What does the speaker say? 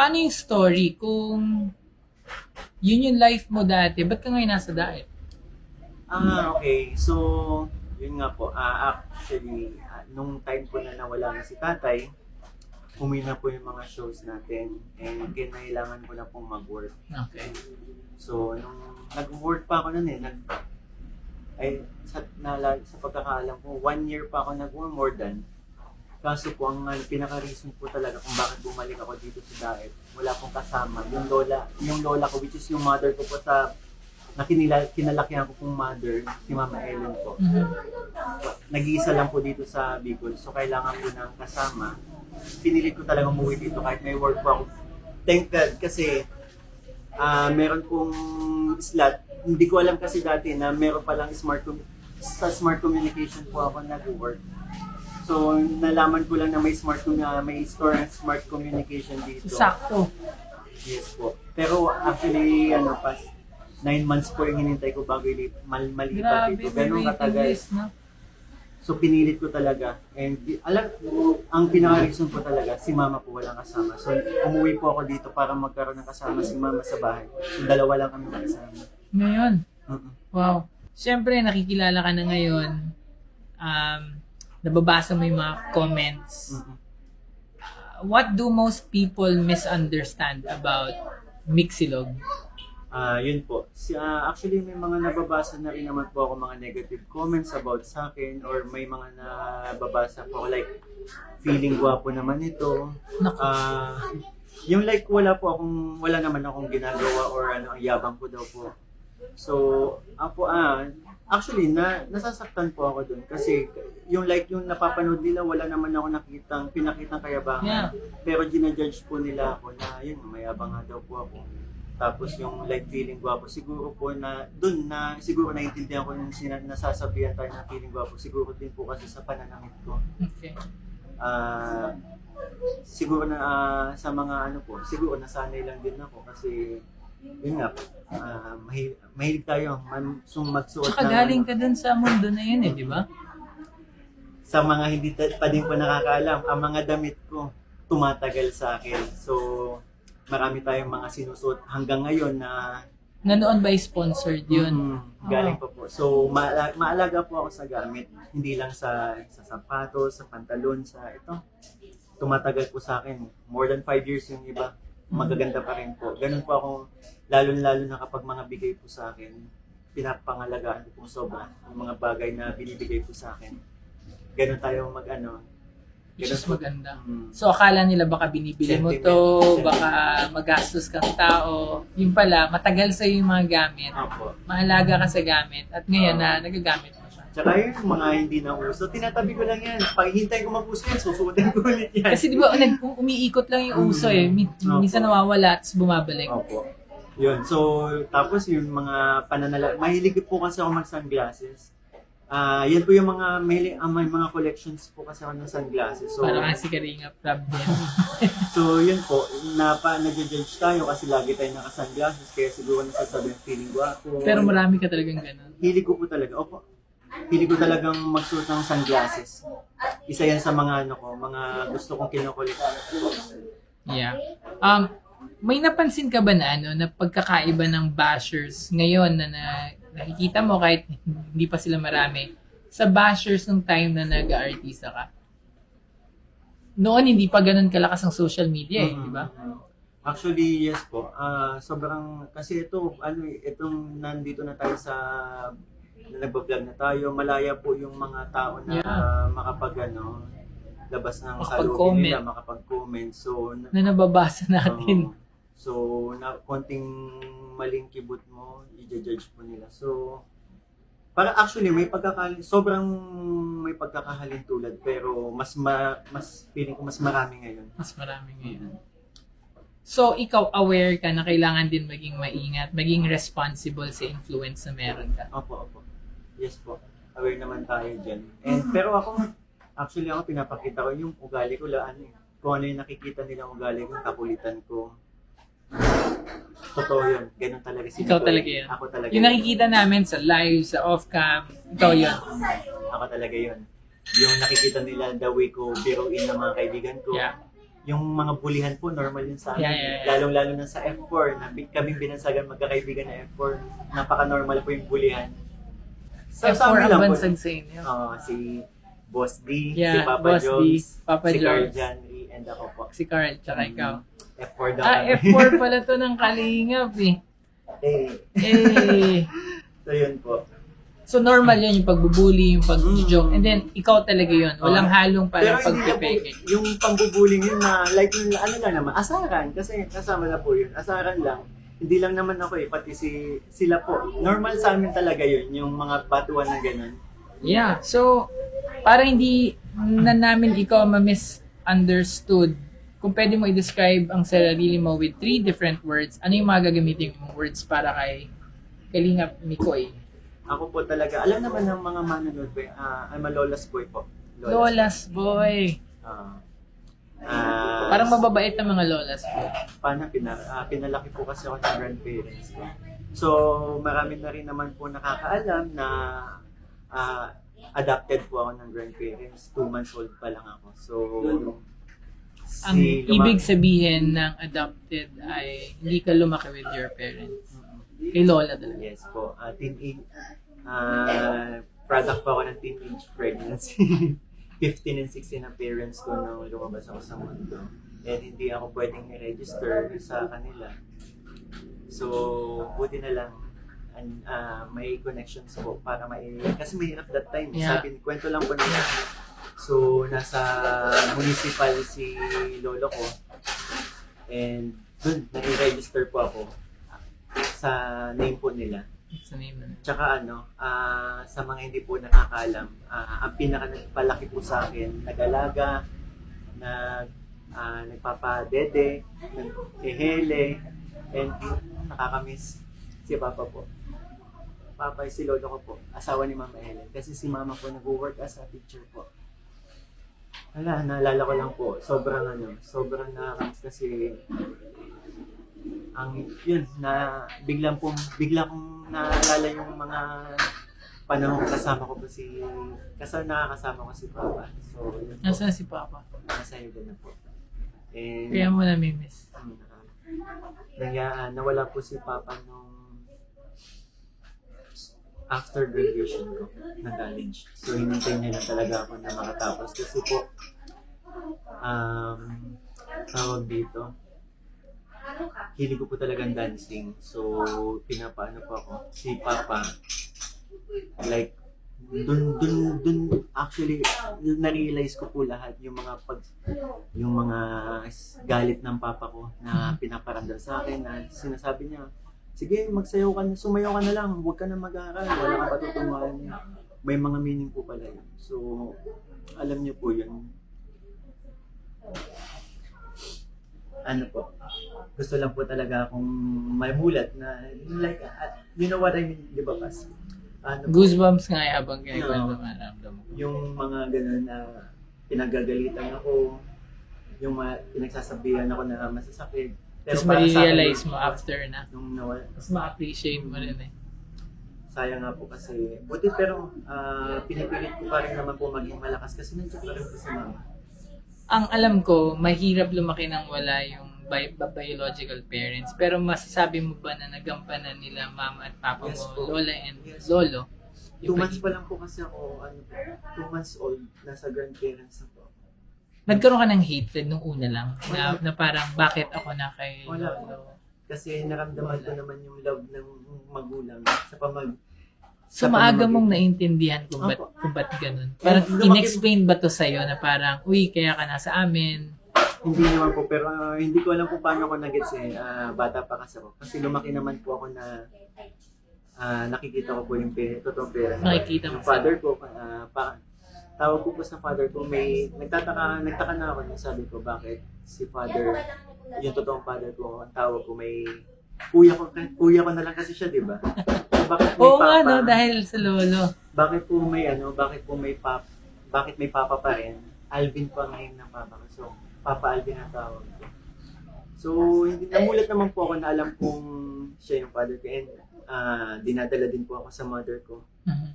paano yung story kung yun yung life mo dati, ba't ka ngayon nasa diet? Ah, okay. So, yun nga po. Ah, actually, ah, nung time ko na nawala na si tatay, umuwi na po yung mga shows natin and kinailangan ko na pong mag-work. Okay. So, nung nag-work pa ako nun eh, nag, ay, sa, nala, sa pagkakaalam ko, one year pa ako nag-work more than. Kaso po, ang ano, pinaka-reason po talaga kung bakit bumalik ako dito sa diet, wala pong kasama. Yung lola, yung lola ko, which is yung mother ko po sa, na kinila, kinalakihan ko pong mother, si Mama Ellen po. Mhm. Nag-iisa lang po dito sa Bicol, so kailangan po ng kasama. Pinilit ko talaga umuwi dito kahit may work po ako. Thank God kasi ah meron pong slot. Hindi ko alam kasi dati na meron palang smart com- sa smart communication po ako nag-work. So nalaman ko lang na may smart na may store ng smart communication dito. Sakto. Yes po. Pero actually ano pas nine months po yung hinintay ko bago ilip, mal malipat Grabe, dito. Ganun katagal. list, no? So pinilit ko talaga. And alam, ang pinaka-reason po talaga, si mama po walang kasama. So umuwi po ako dito para magkaroon ng kasama si mama sa bahay. So dalawa lang kami kasama. Ngayon. Mm-mm. Wow. Siyempre, nakikilala ka na ngayon. Um, nababasa mo yung mga comments. Mm-mm. What do most people misunderstand about Mixilog? Ah, yun po. Si, ah, actually, may mga nababasa na rin naman po ako mga negative comments about sa akin or may mga nababasa po ako like feeling gwapo naman ito. Ah, yung like wala po akong wala naman akong ginagawa or ano ang yabang ko daw po. So, ako ah actually na nasasaktan po ako doon kasi yung like yung napapanood nila wala naman ako nakitang pinakitang kayabangan. Yeah. Pero ginajudge po nila ako na yun mayabang nga daw po ako. Tapos yung like feeling gwapo, siguro po na doon na siguro naiintindihan ko yung sina- nasasabihan tayo na feeling gwapo. Siguro din po kasi sa pananamit ko Okay. ah siguro na ah, sa mga ano po, siguro nasanay lang din ako kasi yun nga mahi- mahilig tayo man, sum magsuot Tsaka ng- galing ka dun sa mundo na yun eh, di ba? sa mga hindi ta- pa din po nakakaalam, ang mga damit ko tumatagal sa akin. So, marami tayong mga sinusuot hanggang ngayon na Na noon ba sponsored yun? Mm, galing pa po. So, maala- maalaga po ako sa gamit. Hindi lang sa, sa sapatos, sa pantalon, sa ito. Tumatagal po sa akin. More than five years yung iba. Magaganda pa rin po. Ganun po ako, lalo-lalo na kapag mga bigay po sa akin, pinapangalagaan ko po sobra yung mga bagay na binibigay po sa akin. Ganun tayo mag ano. Which is maganda. Mm, So akala nila baka binibili mo to, baka magastos kang tao. Yung pala, matagal sa yung mga gamit. Opo. Maalaga ka sa gamit. At ngayon na nagagamit. Tsaka yung mga hindi na uso, tinatabi ko lang yan. Pag hintay ko mag-uso yan, susuotin ko ulit yan. Kasi di ba, nag, umiikot lang yung uso eh. Min- Opo. Minsan nawawala at bumabalik. Opo. Yun. So, tapos yung mga pananala, mahilig po kasi ako mag-sunglasses. Ah, yan po yung mga mahilig, ah, may mga collections po kasi ako ng sunglasses. So, Para nga si Karinga Prab din. so yun po, napa nagja-judge tayo kasi lagi tayo naka-sunglasses kaya siguro nasasabi yung feeling gwapo. Pero marami ka talagang ganun. Hilig ko po talaga. Opo. Hilig ko talagang magsuot ng sunglasses. Isa yan sa mga ano ko, mga gusto kong kinokolekta. Yeah. Um, may napansin ka ba na ano, na pagkakaiba ng bashers ngayon na, na nakikita mo kahit hindi pa sila marami sa bashers ng time na nag-artista ka? Noon hindi pa ganun kalakas ang social media eh, Mhm. di ba? Actually, yes po. Ah, sobrang kasi ito ano eh, itong nandito na tayo sa nagba-vlog na tayo, malaya po yung mga tao na Yeah. makapag ano, labas ng salubin nila, makapag-comment. So, na, Na nababasa natin. Oo. so, na konting maling kibot mo, i-judge po nila. So, para actually may pagkakali sobrang may pagkakahalin tulad pero mas ma, mas feeling ko mas marami ngayon. Mas marami ngayon. So, ikaw aware ka na kailangan din maging maingat, maging responsible sa influence na meron ka. Opo, opo. Yes po. Aware naman tayo dyan. And, pero ako, actually ako pinapakita ko yung ugali ko laan eh. Kung ano yung nakikita nilang ugali ko, kakulitan ko. Totoo yun. Ganun talaga si Ikaw talaga yan. Ako talaga Yung nakikita namin sa live, sa off-cam, ikaw yun. Ako talaga yun. Yung nakikita nila the way ko biruin ng mga kaibigan ko. Yeah. yung mga bulihan po, normal yun sa amin. Yeah, yeah, yeah. Lalong-lalo na sa F4, na kaming binansagan magkakaibigan na F4, napaka-normal po yung bulihan. Sa, sa F4 amin ang lang po. bansag sa inyo. Oo, si Boss D, si Yeah, Papa Boss D, Jones, Papa si Carl. Janry, and ako po. Si Carl, tsaka ikaw. F4 daw Ah, kami. F4 pala to ng kalingap eh. eh, Eh. so yun po. So normal yun, yung pagbubuli, yung pag-joke. Mm. And then, ikaw talaga yun. Walang Oo. halong parang na pagpepeke. yung pambubuling yun na, like, yung ano lang naman, asaran, kasi kasama na po yun, asaran lang. Hindi lang naman ako eh, pati si, sila po. Normal sa amin talaga yun, yung mga batuan na ganun. Yeah. So, para hindi na namin ikaw ma-misunderstood, kung pwede mo i-describe ang sarili mo with three different words, ano yung mga gagamitin mong words para kay Kalingap Mikoy? Ako po talaga, alam naman ng mga manonood po, ah, I'm a Lola's boy po. Lolas boy. Ah, ah, Parang mababait na mga lolas boy. paano pina, ah, pinalaki po kasi ako ng grandparents ko. So, marami na rin naman po nakakaalam na ah, adopted po ako ng grandparents. Two months old pa lang ako. So, Ang si luma- ibig sabihin ng adopted ay hindi ka lumaki with your parents. Kay Lola talaga. Yes po. Uh, teenage, ah, product pa ako ng teenage pregnancy. 15 and 16 ang parents ko nung lumabas ako sa mundo. And hindi ako pwedeng i-register sa kanila. So, buti na lang an, ah, may connections po para mai... Kasi mahirap that time. Yeah. Sabi, kwento lang po nila. So, nasa municipal si lolo ko. And dun, nai-register po ako sa name po nila. Sa name na. Tsaka ano, ah, sa mga hindi po nakakaalam, ah, ang pinaka nagpalaki po sa akin, nag-alaga, nag, ah, nagpapadede, nag-ehele, and nakakamiss si Papa po. Papa si Lolo ko po, asawa ni Mama Helen. Kasi si Mama po nag-work as a teacher po. Wala, naalala ko lang po, sobrang ano, sobrang nakakamiss kasi ang yun na biglang pong bigla kong naalala yung mga panahon kasama ko po si kasama nakakasama ko si Papa. So yun po, Nasaan si Papa? nasa Yuda na po. And Kaya mo namimiss. um, nangya, nawala po si Papa nung after graduation ko ng college. So hinintay niya na talaga ako na makatapos kasi po um tawag dito hilig ko po talagang dancing. So, pinapaano po ako. Si Papa, like, dun, dun, dun, actually, na-realize ko po lahat yung mga pag, yung mga galit ng papa ko na pinaparamdam sa akin na sinasabi niya, sige, magsayaw ka na, sumayaw ka na lang, huwag ka na mag-aaral, wala ka patutunguhan. May mga meaning po pala yun. So, alam niyo po yun. Ano po, gusto lang po talaga akong mamulat na, like, uh, you know what I mean, di ba, Pas? Ano po, Goosebumps nga eh habang kinikwento. Naramdam mo. yung mga ganun na pinagagalitan ako, yung mga pinagsasabihan ako na masasakit. Tapos sa akin, marirealize mo after na. Nung nawala, Tapos ma-appreciate mo rin eh. sayang nga po kasi, buti pero ah, pinipilit ko pa rin naman po maging malakas kasi nandiyan pa rin po si mama. Ang alam ko, mahirap lumaki nang wala yung bi- bi- biological parents. Pero masasabi mo ba na nagampanan nila mama at papa Yes mo, po. lola and Yes. lolo? Two months pa lang po kasi ako, ano two months old, nasa grandparents na po. Nagkaroon ka ng hatred nung una lang na, na parang bakit ako na kay Wala. lolo. Kasi naramdaman ko naman yung love ng magulang sa pamag... So maaga mong naintindihan kung ba't, Opo. kung ba't ganun. Parang lumaki- in-explain ba to sa'yo na parang, uy, kaya ka nasa amin. Hindi naman po, pero ah, hindi ko alam kung paano ako nag-gets eh. Ah, bata pa kasi ako. Kasi lumaki naman po ako na ah, nakikita ko po yung pe, totoong pera. Nakikita mo Yung father ko, ah, pa, tawag ko po sa father ko, may, nagtataka, nagtaka na ako nung sabi ko, bakit si father, yung totoong father ko, ang tawag ko may, kuya ko, kuya ko na lang kasi siya, di ba? Bakit may Oo papa? nga, no, dahil sa lolo. bakit po may ano, bakit po may pap, bakit may papa pa rin? Alvin po ang name ng papa ko. So, Papa Alvin ang tawag ko. So, hindi, namulat naman po ako na alam kong siya yung father ko. And ah, dinadala din po ako sa mother ko. Mhm.